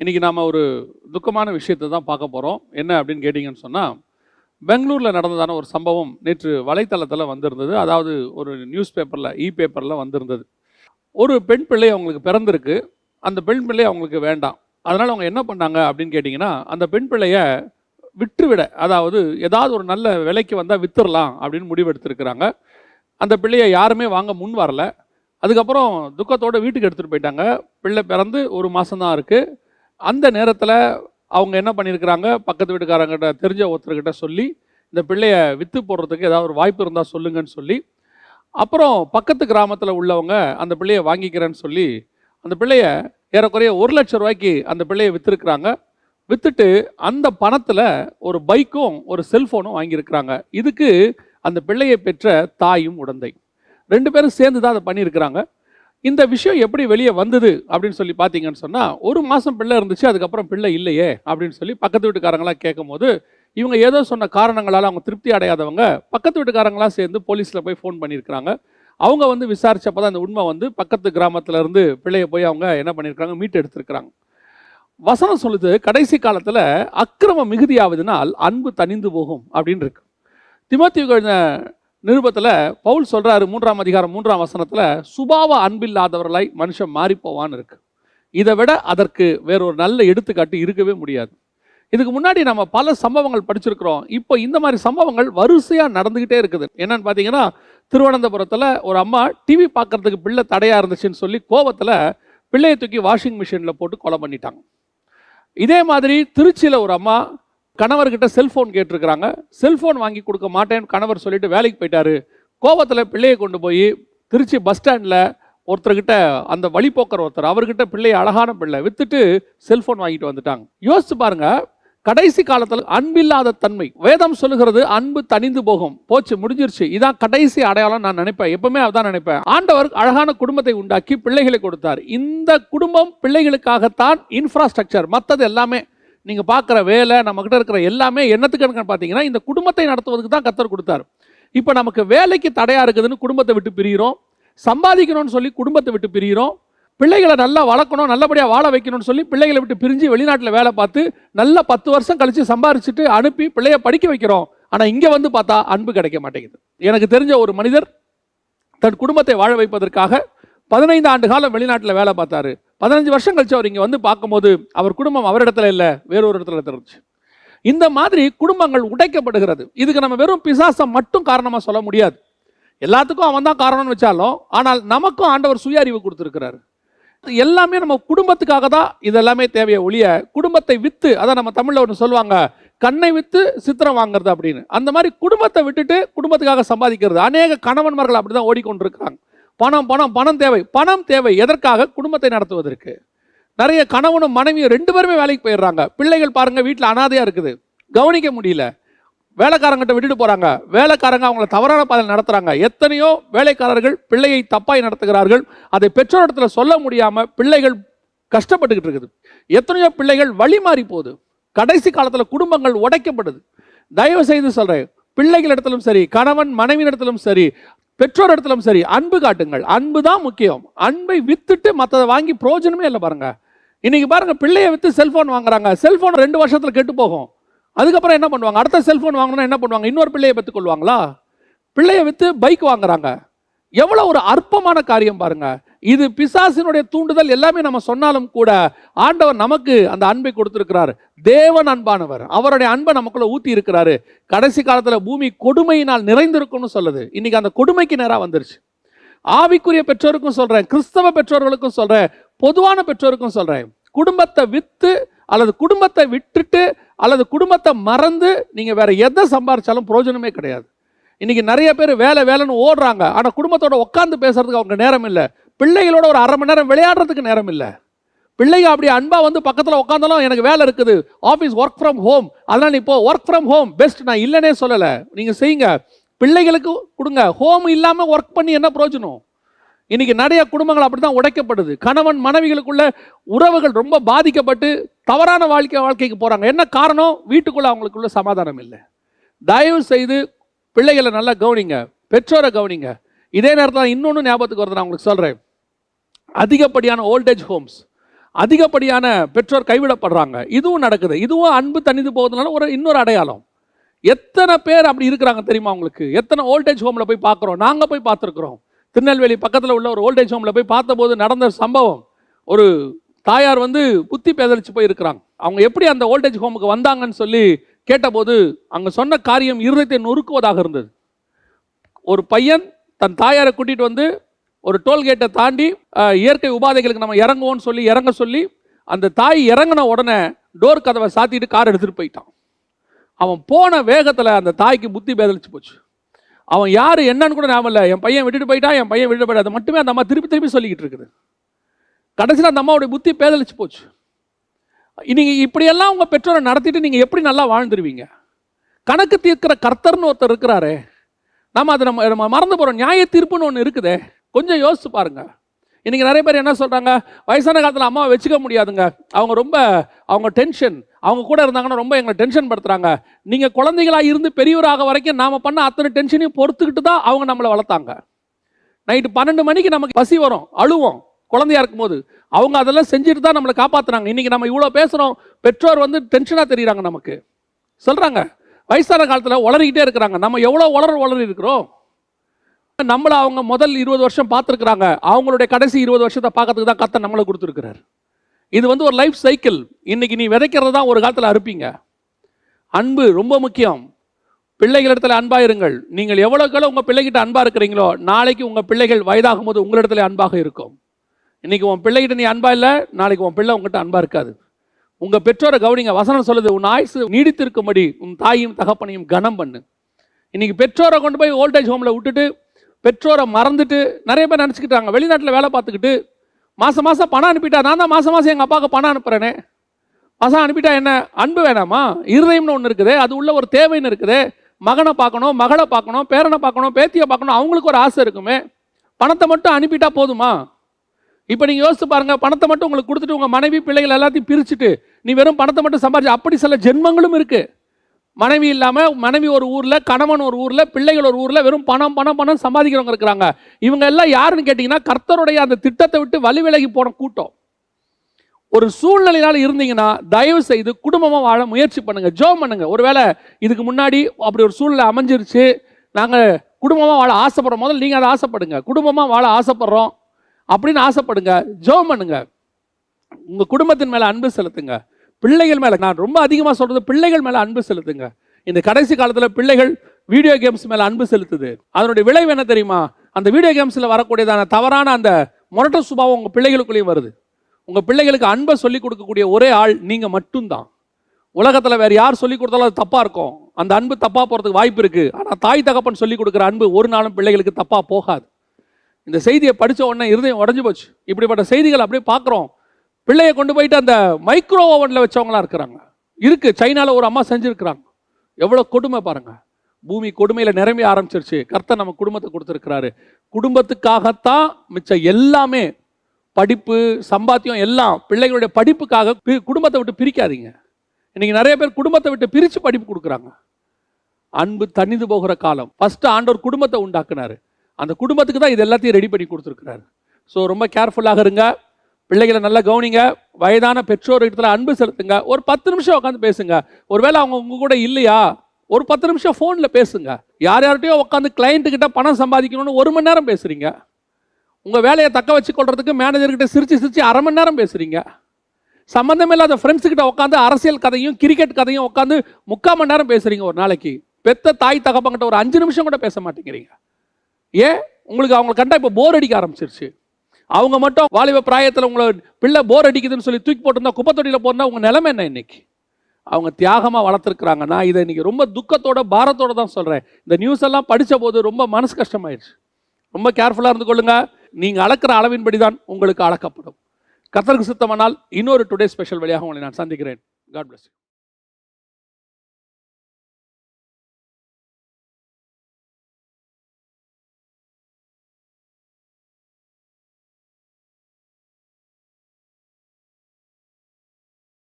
இன்றைக்கி நாம் ஒரு துக்கமான விஷயத்தை தான் பார்க்க போகிறோம் என்ன அப்படின்னு கேட்டிங்கன்னு சொன்னால் பெங்களூரில் நடந்ததான ஒரு சம்பவம் நேற்று வலைத்தளத்தில் வந்திருந்தது. அதாவது ஒரு நியூஸ் பேப்பரில் இ பேப்பரில் வந்திருந்தது. ஒரு பெண் பிள்ளை அவங்களுக்கு பிறந்திருக்கு. அந்த பெண் பிள்ளை அவங்களுக்கு வேண்டாம். அதனால் அவங்க என்ன பண்ணாங்க அப்படின்னு கேட்டிங்கன்னா அந்த பெண் பிள்ளையை விற்றுவிட அதாவது ஏதாவது ஒரு நல்ல விலைக்கு வந்தால் வித்துடலாம் அப்படின்னு முடிவெடுத்திருக்கிறாங்க. அந்த பிள்ளையை யாருமே வாங்க முன் வரல. அதுக்கப்புறம் துக்கத்தோடு வீட்டுக்கு எடுத்துகிட்டு போயிட்டாங்க. பிள்ளை பிறந்து ஒரு மாதம்தான் இருக்குது அந்த நேரத்தில் அவங்க என்ன பண்ணியிருக்கிறாங்க பக்கத்து வீட்டுக்காரங்கிட்ட தெரிஞ்ச ஒருத்தர்கிட்ட சொல்லி இந்த பிள்ளைய விற்று போடுறதுக்கு ஏதாவது ஒரு வாய்ப்பு இருந்தால் சொல்லுங்கன்னு சொல்லி அப்புறம் பக்கத்து கிராமத்தில் உள்ளவங்க அந்த பிள்ளைய வாங்கிக்கிறேன்னு சொல்லி அந்த பிள்ளைய ஏறக்குறைய ஒரு லட்சம் ரூபாய்க்கு அந்த பிள்ளைய விற்றுருக்குறாங்க விற்றுட்டு அந்த பணத்தில் ஒரு பைக்கும் ஒரு செல்ஃபோனும் வாங்கியிருக்கிறாங்க. இதுக்கு அந்த பிள்ளையை பெற்ற தாயும் உடந்தை. ரெண்டு பேரும் சேர்ந்து தான் அதை பண்ணியிருக்கிறாங்க. இந்த விஷயம் எப்படி வெளியே வந்தது அப்படின்னு சொல்லி பார்த்தீங்கன்னு சொன்னால் ஒரு மாதம் பிள்ளை இருந்துச்சு அதுக்கப்புறம் பிள்ளை இல்லையே அப்படின்னு சொல்லி பக்கத்து வீட்டுக்காரங்களாம் கேட்கும்போது இவங்க ஏதோ சொன்ன காரணங்களால் அவங்க திருப்தி அடையாதவங்க பக்கத்து வீட்டுக்காரங்களாம் சேர்ந்து போலீஸில் போய் ஃபோன் பண்ணியிருக்கிறாங்க. அவங்க வந்து விசாரிச்சப்போ தான் அந்த உண்மை வந்து பக்கத்து கிராமத்துல இருந்து பிள்ளையை போய் அவங்க என்ன பண்ணியிருக்காங்க மீட்டு எடுத்திருக்கிறாங்க. வசனம் சொல்லுது கடைசி காலத்தில் அக்கிரமம் மிகுதியாவதுனால் அன்பு தணிந்து போகும் அப்படின்னு இருக்கு. திமோத்தி நிருபத்தில் பவுல் சொல்கிறாரு மூன்றாம் அதிகாரம் மூன்றாம் வசனத்தில் சுபாவ அன்பில்லாதவர்களாய் மனுஷன் மாறி போவான்னு இருக்கு. இதை விட அதற்கு வேறொரு நல்ல எடுத்துக்காட்டு இருக்கவே முடியாது. இதுக்கு முன்னாடி நம்ம பல சம்பவங்கள் படிச்சிருக்கிறோம். இப்போ இந்த மாதிரி சம்பவங்கள் வரிசையாக நடந்துக்கிட்டே இருக்குது. என்னன்னு பார்த்தீங்கன்னா திருவனந்தபுரத்தில் ஒரு அம்மா டிவி பார்க்கறதுக்கு பிள்ளை தடையாக இருந்துச்சுன்னு சொல்லி கோவத்தில் பிள்ளையை தூக்கி வாஷிங் மிஷினில் போட்டு கொலை பண்ணிட்டாங்க. இதே மாதிரி திருச்சியில் ஒரு அம்மா கணவர்கிட்ட செல்ஃபோன் கேட்டிருக்கிறாங்க. செல்ஃபோன் வாங்கி கொடுக்க மாட்டேன்னு கணவர் சொல்லிட்டு வேலைக்கு போயிட்டாரு. கோவத்தில் பிள்ளையை கொண்டு போய் திருச்சி பஸ் ஸ்டாண்டில் ஒருத்தர்கிட்ட அந்த வழிபோக்கர் ஒருத்தர் அவர்கிட்ட பிள்ளை அழகான பிள்ளை வித்துட்டு செல்ஃபோன் வாங்கிட்டு வந்துட்டாங்க. யோசிச்சு பாருங்க கடைசி காலத்தில் அன்பில்லாத தன்மை. வேதம் சொல்லுகிறது அன்பு தனிந்து போகும். போச்சு முடிஞ்சிருச்சு. இதான் கடைசி அடையாளம் நான் நினைப்பேன். எப்பவுமே அதான் நினைப்பேன். ஆண்டவர் அழகான குடும்பத்தை உண்டாக்கி பிள்ளைகளை கொடுத்தார். இந்த குடும்பம் பிள்ளைகளுக்காகத்தான் இன்ஃப்ராஸ்ட்ரக்சர் மற்றது எல்லாமே நீங்கள் பார்க்குற வேலை நம்மக்கிட்ட இருக்கிற எல்லாமே என்னத்துக்கு பார்த்தீங்கன்னா இந்த குடும்பத்தை நடத்துவதுக்கு தான் கத்தர் கொடுத்தார். இப்போ நமக்கு வேலைக்கு தடையாக இருக்குதுன்னு குடும்பத்தை விட்டு பிரிகிறோம் சம்பாதிக்கணும்னு சொல்லி குடும்பத்தை விட்டு பிரிகிறோம் பிள்ளைகளை நல்லா வளர்க்கணும் நல்லபடியாக வாழ வைக்கணும்னு சொல்லி பிள்ளைகளை விட்டு பிரிஞ்சு வெளிநாட்டில் வேலை பார்த்து நல்லா பத்து வருஷம் கழித்து சம்பாரிச்சுட்டு அனுப்பி பிள்ளைய படிக்க வைக்கிறோம். ஆனால் இங்கே வந்து பார்த்தா அன்பு கிடைக்க மாட்டேங்குது. எனக்கு தெரிஞ்ச ஒரு மனிதர் தன் குடும்பத்தை வாழ வைப்பதற்காக பதினைந்து ஆண்டு காலம் வெளிநாட்டில் வேலை பார்த்தாரு. பதினஞ்சு வருஷம் கழிச்சு அவர் இங்கே வந்து பார்க்கும்போது அவர் குடும்பம் அவரிடத்துல இல்லை வேறொரு இடத்துல இருந்துச்சு இந்த மாதிரி குடும்பங்கள் உடைக்கப்படுகிறது. இதுக்கு நம்ம வெறும் பிசாசம் மட்டும் காரணமாக சொல்ல முடியாது. எல்லாத்துக்கும் அவன் தான் காரணம்னு வச்சாலும் ஆனால் நமக்கும் ஆண்டவர் சுய அறிவு கொடுத்துருக்கிறாரு எல்லாமே நம்ம குடும்பத்துக்காக தான் இதெல்லாமே தேவையை ஒழிய குடும்பத்தை விற்று அதான் நம்ம தமிழில் ஒன்று சொல்லுவாங்க கண்ணை விற்று சித்திரம் வாங்குறது அப்படின்னு. அந்த மாதிரி குடும்பத்தை விட்டுட்டு குடும்பத்துக்காக சம்பாதிக்கிறது. அநேக கணவன்மார்கள் அப்படிதான் ஓடிக்கொண்டிருக்கிறாங்க. பணம் பணம் பணம் தேவை. பணம் தேவை. எதற்காக? குடும்பத்தை நடத்துவதற்கு. நிறைய கணவனும் மனைவியும் ரெண்டு பேருமே வேலைக்கு போயிடுறாங்க. பிள்ளைகள் பாருங்கள் வீட்டில் அனாதையாக இருக்குது. கவனிக்க முடியல. வேலைக்காரங்கிட்ட விட்டுட்டு போகிறாங்க வேலைக்காரங்க அவங்கள தவறான பாதையில் நடத்துகிறாங்க எத்தனையோ வேலைக்காரர்கள் பிள்ளையை தப்பாய் நடத்துகிறார்கள். அதை பெற்றோரிடத்தில் சொல்ல முடியாமல் பிள்ளைகள் கஷ்டப்பட்டுக்கிட்டு இருக்குது. எத்தனையோ பிள்ளைகள் வழி மாறி போகுது. கடைசி காலத்தில் குடும்பங்கள் உடைக்கப்படுது. தயவு செய்து சொல்கிறேன் பிள்ளைகள் இடத்திலும் சரி கணவன் மனைவி இடத்திலும் சரி பெற்றோர் இடத்துலும் சரி அன்பு காட்டுங்கள். அன்பு தான் முக்கியம். அன்பை வித்துட்டு மற்றதை வாங்கி பிரோஜனமே இல்லை பாருங்க. இன்னைக்கு பாருங்க பிள்ளையை வித்து செல்போன் வாங்குறாங்க. செல்போன் ரெண்டு வருஷத்துல கெட்டு போகும். அதுக்கப்புறம் என்ன பண்ணுவாங்க? அடுத்த செல்போன் வாங்கணும்னா என்ன பண்ணுவாங்க? இன்னொரு பிள்ளையை பெற்றுக்கொள்வாங்களா பிள்ளையை வித்து பைக் வாங்குறாங்க. எவ்வளோ ஒரு அற்பமான காரியம் பாருங்கள் இது பிசாசினுடைய தூண்டுதல் எல்லாமே நம்ம சொன்னாலும் கூட ஆண்டவர் நமக்கு அந்த அன்பை கொடுத்திருக்கிறார். தேவன் அன்பானவர். அவருடைய அன்பை நமக்குள்ள ஊத்தி இருக்கிறாரு. கடைசி காலத்தில் பூமி கொடுமையினால் நிறைந்திருக்கும்னு சொல்லுது. இன்னைக்கு அந்த கொடுமைக்கு நேராக வந்துருச்சு. ஆவிக்குரிய பெற்றோருக்கும் சொல்றேன் கிறிஸ்தவ பெற்றோர்களுக்கும் சொல்றேன் பொதுவான பெற்றோருக்கும் சொல்றேன். குடும்பத்தை வித்து அல்லது குடும்பத்தை விட்டுட்டு அல்லது குடும்பத்தை மறந்து நீங்க வேற எதை சம்பாரிச்சாலும் பிரயோஜனமே கிடையாது. இன்னைக்கு நிறைய பேர் வேலை வேலைன்னு ஓடுறாங்க. ஆனால் குடும்பத்தோட உட்காந்து பேசுறதுக்கு அவங்க நேரம் இல்லை. பிள்ளைகளோட ஒரு அரை மணி நேரம் விளையாடுறதுக்கு நேரம் இல்லை. பிள்ளைங்க அப்படி அன்பாக வந்து பக்கத்தில் உட்காந்தாலும் எனக்கு வேலை இருக்குது. ஆஃபீஸ் ஒர்க் ஃப்ரம் ஹோம் அதனால் நீ இப்போ ஒர்க் ஃப்ரம் ஹோம் பெஸ்ட் நான் இல்லைன்னே சொல்லலை. நீங்கள் செய்யுங்க. பிள்ளைகளுக்கு கொடுங்க. ஹோம் இல்லாமல் ஒர்க் பண்ணி என்ன பிரயோஜனம்? இன்னைக்கு நிறைய குடும்பங்கள் அப்படி தான் உடைக்கப்படுது. கணவன் மனைவிகளுக்குள்ள உறவுகள் ரொம்ப பாதிக்கப்பட்டு தவறான வாழ்க்கை வாழ்க்கைக்கு போகிறாங்க என்ன காரணம்? வீட்டுக்குள்ளே அவங்களுக்குள்ள சமாதானம் இல்லை. தயவு செய்து பிள்ளைகளை நல்லா கவனிங்க. பெற்றோரை கவனிங்க. இதே நேரத்தில் இன்னொன்று ஞாபகத்துக்கு வருது நான் உங்களுக்கு சொல்கிறேன் அதிகப்படியான ஓல்டேஜ் ஹோம்ஸ் அதிகப்படியான பெற்றோர் கைவிடப்படுறாங்க. இதுவும் நடக்குது. இதுவும் அன்பு தனிந்து போகிறதுனால ஒரு இன்னொரு அடையாளம். எத்தனை பேர் அப்படி இருக்கிறாங்க தெரியுமா உங்களுக்கு? எத்தனை ஓல்டேஜ் ஹோமில் போய் பார்க்குறோம்? நாங்கள் போய் பார்த்துருக்குறோம். திருநெல்வேலி பக்கத்தில் உள்ள ஒரு ஓல்டேஜ் ஹோமில் போய் பார்த்தபோது நடந்த சம்பவம். ஒரு தாயார் வந்து புத்தி பேதலிச்சு போய் இருக்கிறாங்க அவங்க எப்படி அந்த ஓல்டேஜ் ஹோமுக்கு வந்தாங்கன்னு சொல்லி கேட்டபோது அங்கே சொன்ன காரியம் இருதயத்தை நொறுக்குவதாக இருந்தது. ஒரு பையன் தன் தாயாரை கூட்டிகிட்டு வந்து ஒரு டோல்கேட்டை தாண்டி இயற்கை உபாதைகளுக்கு நம்ம இறங்குவோம்னு சொல்லி இறங்க சொல்லி அந்த தாய் இறங்கின உடனே டோர் கதவை சாத்திட்டு கார் எடுத்துகிட்டு போயிட்டான். அவன் போன வேகத்தில் அந்த தாய்க்கு புத்தி பேதலிச்சு போச்சு. அவன் யார் என்னன்னு கூட ஞாபகம் இல்லை. என் பையன் விட்டுட்டு போயிட்டான் என் பையன் விட்டுட்டு போயிட்டா அது மட்டுமே அந்த அம்மா திருப்பி திருப்பி சொல்லிக்கிட்டு இருக்குது. கடைசியில் அந்த அம்மாவுடைய புத்தி பேதலிச்சு போச்சு. நீங்கள் இப்படியெல்லாம் உங்கள் பெற்றோரை நடத்திட்டு நீங்கள் எப்படி நல்லா வாழ்ந்துருவீங்க? கணக்கு தீர்க்கிற கர்த்தர்னு ஒருத்தர் இருக்கிறாரே. நம்ம அதை நம்ம நம்ம மறந்து போகிறோம் நியாய தீர்ப்புன்னு ஒன்று இருக்குதே. கொஞ்சம் யோசிச்சு பாருங்க. இன்றைக்கி நிறைய பேர் என்ன சொல்கிறாங்க வயசான காலத்தில் அம்மாவை வச்சுக்க முடியாதுங்க. அவங்க ரொம்ப அவங்க டென்ஷன் அவங்க கூட இருந்தாங்கன்னா ரொம்ப எங்களை டென்ஷன் படுத்துகிறாங்க நீங்கள் குழந்தைகளாக இருந்து பெரியவராக வரைக்கும் நாம் பண்ண அத்தனை டென்ஷனையும் பொறுத்துக்கிட்டு தான் அவங்க நம்மளை வளர்த்தாங்க. நைட்டு பன்னெண்டு மணிக்கு நமக்கு பசி வரும் அழுவோம். குழந்தையா இருக்கும்போது அவங்க அதெல்லாம் செஞ்சுட்டு தான் நம்மளை காப்பாற்றுறாங்க இன்றைக்கி நம்ம இவ்வளோ பேசுகிறோம் பெற்றோர் வந்து டென்ஷனாக தெரியுறாங்க நமக்கு. சொல்கிறாங்க வயசான காலத்தில் உளறிக்கிட்டே இருக்கிறாங்க. நம்ம எவ்வளோ உளற உளறி இருக்கிறோம்? நம்மளை அவங்க முதல் இருபது வருஷம் பார்த்துருக்குறாங்க. அவங்களுடைய கடைசி இருபது வருஷத்தை பார்க்கறதுக்கு தான் கத்தை நம்மளை கொடுத்துருக்கிறார். இது வந்து ஒரு லைஃப் சைக்கிள் இன்னைக்கு நீ விதைக்கிறது தான் ஒரு காலத்தில் அறுப்பீங்க. அன்பு ரொம்ப முக்கியம். பிள்ளைகளிடத்தில் அன்பாக இருங்கள். நீங்கள் எவ்வளோக்களோ உங்கள் பிள்ளைகிட்ட அன்பாக இருக்கிறீங்களோ நாளைக்கு உங்கள் பிள்ளைகள் வயதாகும் போது உங்களிடத்துல அன்பாக இருக்கும். இன்னைக்கு உன் பிள்ளைகிட்ட நீ அன்பாக இல்லை நாளைக்கு உன் பிள்ளை உங்ககிட்ட அன்பாக இருக்காது. உங்கள் பெற்றோரை கவனிங்க. வசனம் சொல்லுது உன் ஆயுசு நீடித்திருக்கும்படி உன் தாயும் தகப்பனையும் கனம் பண்ணு. இன்னைக்கு பெற்றோரை கொண்டு போய் ஓல்டேஜ் ஹோமில் விட்டுட்டு பெற்றோரை மறந்துட்டு நிறைய பேர் நினச்சிக்கிட்டாங்க. வெளிநாட்டில் வேலை பார்த்துக்கிட்டு மாதம் மாதம் பணம் அனுப்பிட்டா நான் தான் மாதம் மாதம் எங்கள் அப்பாவுக்கு பணம் அனுப்புகிறேனே மாதம் அனுப்பிட்டா என்ன? அன்பு வேணாமா? இருதயம்னு ஒன்று இருக்குது. அது உள்ள ஒரு தேவைன்னு இருக்குது. மகனை பார்க்கணும் மகளை பார்க்கணும் பேரனை பார்க்கணும் பேத்தியை பார்க்கணும் அவங்களுக்கு ஒரு ஆசை இருக்குமே. பணத்தை மட்டும் அனுப்பிட்டா போதுமா? இப்போ நீங்கள் யோசித்து பாருங்கள் பணத்தை மட்டும் உங்களுக்கு கொடுத்துட்டு உங்கள் மனைவி பிள்ளைகள் எல்லாத்தையும் பிரிச்சுட்டு நீ வெறும் பணத்தை மட்டும் சம்பாதிச்சு அப்படி சில ஜென்மங்களும் இருக்குது மனைவி இல்லாமல் மனைவி ஒரு ஊரில் கணவன் ஒரு ஊரில் பிள்ளைகள் ஒரு ஊரில் வெறும் பணம் பணம் பணம் சம்பாதிக்கிறவங்க இருக்கிறாங்க. இவங்க எல்லாம் யாருன்னு கேட்டிங்கன்னா கர்த்தருடைய அந்த திட்டத்தை விட்டு வழி விலகி போன கூட்டம். ஒரு சூழ்நிலையினால் இருந்தீங்கன்னா தயவு செய்து குடும்பமாக வாழ முயற்சி பண்ணுங்கள் ஜோம் பண்ணுங்க. ஒருவேளை இதுக்கு முன்னாடி அப்படி ஒரு சூழ்நிலை அமைஞ்சிருச்சு நாங்கள் குடும்பமாக வாழ ஆசைப்படுறோம். முதல்ல நீங்கள் அதை ஆசைப்படுங்க. குடும்பமாக வாழ ஆசைப்படுறோம் அப்படின்னு ஆசைப்படுங்க ஜோம் பண்ணுங்க. உங்கள் குடும்பத்தின் மேலே அன்பு செலுத்துங்க. பிள்ளைகள் மேலே நான் ரொம்ப அதிகமாக சொல்கிறது பிள்ளைகள் மேலே அன்பு செலுத்துங்க. இந்த கடைசி காலத்தில் பிள்ளைகள் வீடியோ கேம்ஸ் மேலே அன்பு செலுத்துது. அதனுடைய விளைவு என்ன தெரியுமா? அந்த வீடியோ கேம்ஸில் வரக்கூடியதான தவறான அந்த முரட்ட சுபாவம் உங்கள் பிள்ளைகளுக்குள்ளேயும் வருது. உங்கள் பிள்ளைகளுக்கு அன்பை சொல்லிக் கொடுக்கக்கூடிய ஒரே ஆள் நீங்கள் மட்டும்தான். உலகத்தில் வேறு யார் சொல்லிக் கொடுத்தாலும் அது தப்பாக இருக்கும். அந்த அன்பு தப்பாக போகிறதுக்கு வாய்ப்பு இருக்குது ஆனால் தாய் தகப்பன் சொல்லிக் கொடுக்குற அன்பு ஒரு நாளும் பிள்ளைகளுக்கு தப்பாக போகாது. இந்த செய்தியை படித்த உடனே இருதயம் உடஞ்சு போச்சு. இப்படிப்பட்ட செய்திகள் அப்படியே பார்க்குறோம் பிள்ளையை கொண்டு போயிட்டு அந்த மைக்ரோ ஓவனில் வச்சவங்களா இருக்கிறாங்க. இருக்கு சைனாவில் ஒரு அம்மா செஞ்சுருக்கிறாங்க. எவ்வளோ கொடுமை பாருங்க. பூமி கொடுமையில் நிரம்பி ஆரம்பிச்சிருச்சு. கர்த்தர் நம்ம குடும்பத்தை கொடுத்துருக்கிறாரு. குடும்பத்துக்காகத்தான் மிச்சம் எல்லாமே படிப்பு சம்பாத்தியம் எல்லாம் பிள்ளைகளுடைய படிப்புக்காக பி- குடும்பத்தை விட்டு பிரிக்காதீங்க. இன்னைக்கு நிறைய பேர் குடும்பத்தை விட்டு பிரித்து படிப்பு கொடுக்குறாங்க. அன்பு தனிந்து போகிற காலம். ஃபஸ்ட்டு ஆண்டவர் குடும்பத்தை உண்டாக்குனாரு. அந்த குடும்பத்துக்கு தான் இது எல்லாத்தையும் ரெடி பண்ணி கொடுத்துருக்குறாரு. ஸோ ரொம்ப கேர்ஃபுல்லாக இருங்க. பிள்ளைகளை நல்லா கவனிங்க. வயதான பெற்றோர் இடத்துல அன்பு செலுத்துங்க. ஒரு பத்து நிமிஷம் உட்காந்து பேசுங்க. ஒருவேளை அவங்க உங்க கூட இல்லையா? ஒரு பத்து நிமிஷம் ஃபோனில் பேசுங்க. யார் யார்கிட்டயோ உட்காந்து கிளைண்ட்டுக்கிட்ட பணம் சம்பாதிக்கணும்னு ஒரு மணி நேரம் பேசுறீங்க. உங்கள் வேலையை தக்க வச்சு கொள்றதுக்கு மேனேஜர்கிட்ட சிரிச்சு சிரிச்சு அரை மணி நேரம் பேசுறீங்க. சம்மந்தமே இல்லாத ஃப்ரெண்ட்ஸ் உட்காந்து அரசியல் கதையும் கிரிக்கெட் கதையும் உட்காந்து முக்கால் மணி நேரம் பேசுறீங்க ஒரு நாளைக்கு. பெத்த தாய் தகப்பங்கிட்ட ஒரு அஞ்சு நிமிஷம் கூட பேச மாட்டேங்கிறீங்க. ஏன்? உங்களுக்கு அவங்களை கண்டா இப்போ போர் அடிக்க ஆரம்பிச்சிருச்சு. அவங்க மட்டும் வாலிப பிராயத்தில் உங்களை பிள்ளை போர் அடிக்குதுன்னு சொல்லி தூக்கி போட்டிருந்தா குப்பை போனால் உங்கள் நிலைமை என்ன இன்னைக்கு? அவங்க தியாகமாக வளர்த்துருக்குறாங்க. நான் இதை இன்றைக்கி ரொம்ப துக்கத்தோட பாரத்தோட தான் சொல்கிறேன் இந்த நியூஸ் எல்லாம் படித்த போது ரொம்ப மனசு கஷ்டமாயிடுச்சு. ரொம்ப கேர்ஃபுல்லாக இருந்து கொள்ளுங்க. நீங்கள் அளக்கிற அளவின்படி தான் உங்களுக்கு அளக்கப்படும். கத்தருக்கு சுத்தமானால் இன்னொரு டுடே ஸ்பெஷல் வழியாக உங்களை நான் சந்திக்கிறேன். God plus